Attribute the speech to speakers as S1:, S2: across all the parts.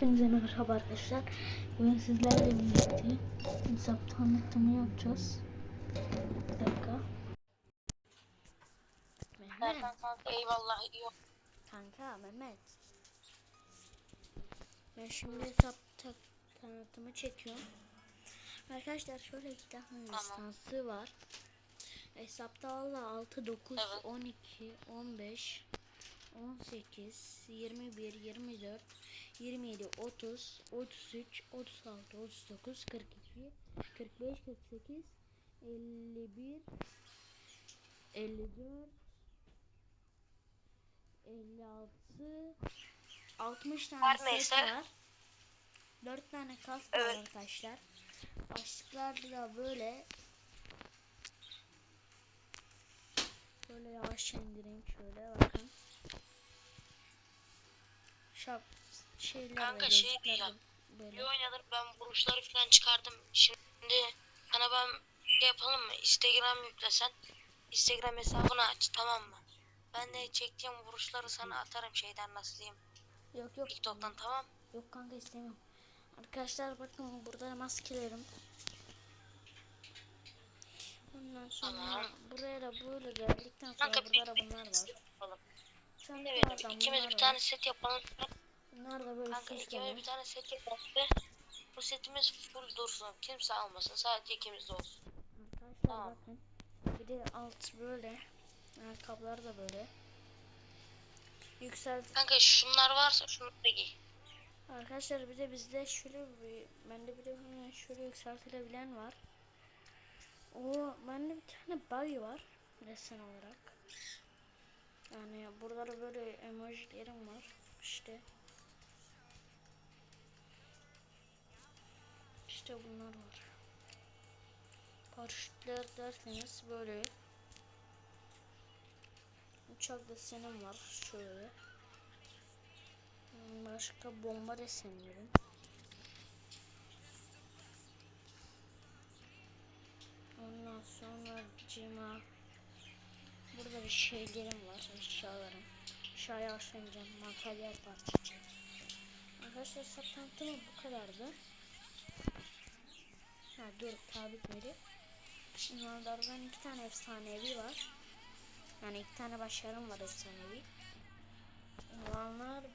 S1: Hepinize merhaba arkadaşlar. Bugün sizlerle birlikte hesap tanıtımı yapacağız. Bir dakika. Mehmet.
S2: Kanka eyvallah yok.
S1: Kanka Mehmet. Ben şimdi hesap ta- tanıtımı çekiyorum. Arkadaşlar şöyle iki tane
S2: Tamam.
S1: instansı var. Hesapta valla 6, 9,
S2: Evet.
S1: 12, 15, 18, 21, 24, 27, 30, 33, 36, 39, 42, 45, 48, 51, 54, 56, 60 tane
S2: Var
S1: set var. 4 tane var
S2: Evet.
S1: arkadaşlar. Başlıklar da böyle. Böyle yavaş indireyim şöyle bakın. Şap şeyler
S2: Kanka şey diyeceğim.
S1: böyle.
S2: Bir oynadım ben vuruşları falan çıkardım. Şimdi sana ben şey yapalım mı? Instagram yüklesen. Instagram hesabını aç tamam mı? Ben de çektiğim vuruşları sana atarım şeyden nasıl diyeyim.
S1: Yok yok.
S2: TikTok'tan tamam.
S1: Yok kanka istemiyorum. Arkadaşlar bakın burada maskelerim. Ondan sonra
S2: Tamam.
S1: buraya da böyle geldikten sonra
S2: Kanka
S1: burada da bunlar var.
S2: Yapalım. Ne
S1: Çantalardan
S2: benim ikimiz bir
S1: var.
S2: tane set yapalım.
S1: Bunlar da böyle
S2: Kanka ikimiz
S1: süsleme.
S2: bir tane set yapalım. ve Bu setimiz full dursun. Kimse almasın. Sadece ikimiz de olsun.
S1: Arkadaşlar
S2: Tamam.
S1: bakın. Bir de alt böyle. Ayakkabılar da böyle. Yüksel.
S2: Kanka şunlar varsa şunları da giy.
S1: Arkadaşlar bir de bizde şöyle bir bende bir de şöyle yükseltilebilen var. O bende bir tane buggy var desen olarak. Yani burada da böyle emojilerim var. İşte. İşte bunlar var. Paraşütler derseniz böyle. Uçak desenim var şöyle. Hmm, Başka bomba desenlerim. Ondan sonra cima. Burada bir şeylerim var, eşyalarım. Aşağıya aşınacağım, materyal parçası. Arkadaşlar sattığım bu kadardı. Ha dur, tabi bitmedi. Bunlardan iki tane efsanevi var. Yani iki tane başarım var efsanevi. Olanlar 1, 2,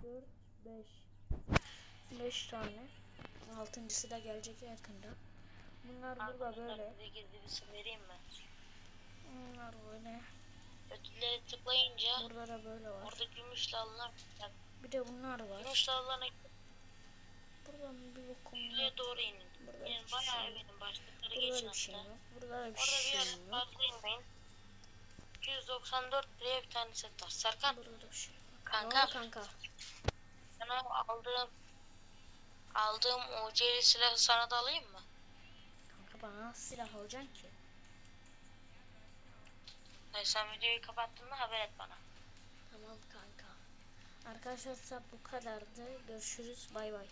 S1: 3, 4, 5. 5 tane. Altıncısı da gelecek yakında. Bunlar burada
S2: Arkadaşlar
S1: böyle.
S2: size gizli bir sır vereyim mi?
S1: Bunlar böyle.
S2: Ödüllere tıklayınca
S1: Burada da böyle var.
S2: orada gümüşle alınan
S1: Bir de bunlar var.
S2: gümüşle alınana
S1: Buradan bir bokum yok.
S2: gümüşe doğru inin.
S1: Burada
S2: Yani bayağı
S1: şey
S2: inin başlıkları
S1: Burada
S2: geçin
S1: bir şey
S2: hatta.
S1: yok. Burada da bir
S2: Orada bir
S1: şey
S2: yere
S1: yok.
S2: fazla inmeyin. 294 liraya bir tane set var. Serkan
S1: Burada da bir şey yok. Ne
S2: kanka
S1: oldu kanka?
S2: sana aldığım aldığım UC'li silahı sana da alayım mı?
S1: Kanka bana silah alacaksın ki?
S2: Hayır sen videoyu kapattığında haber et bana.
S1: Tamam kanka. Arkadaşlar bu kadardı. Görüşürüz. Bay bay.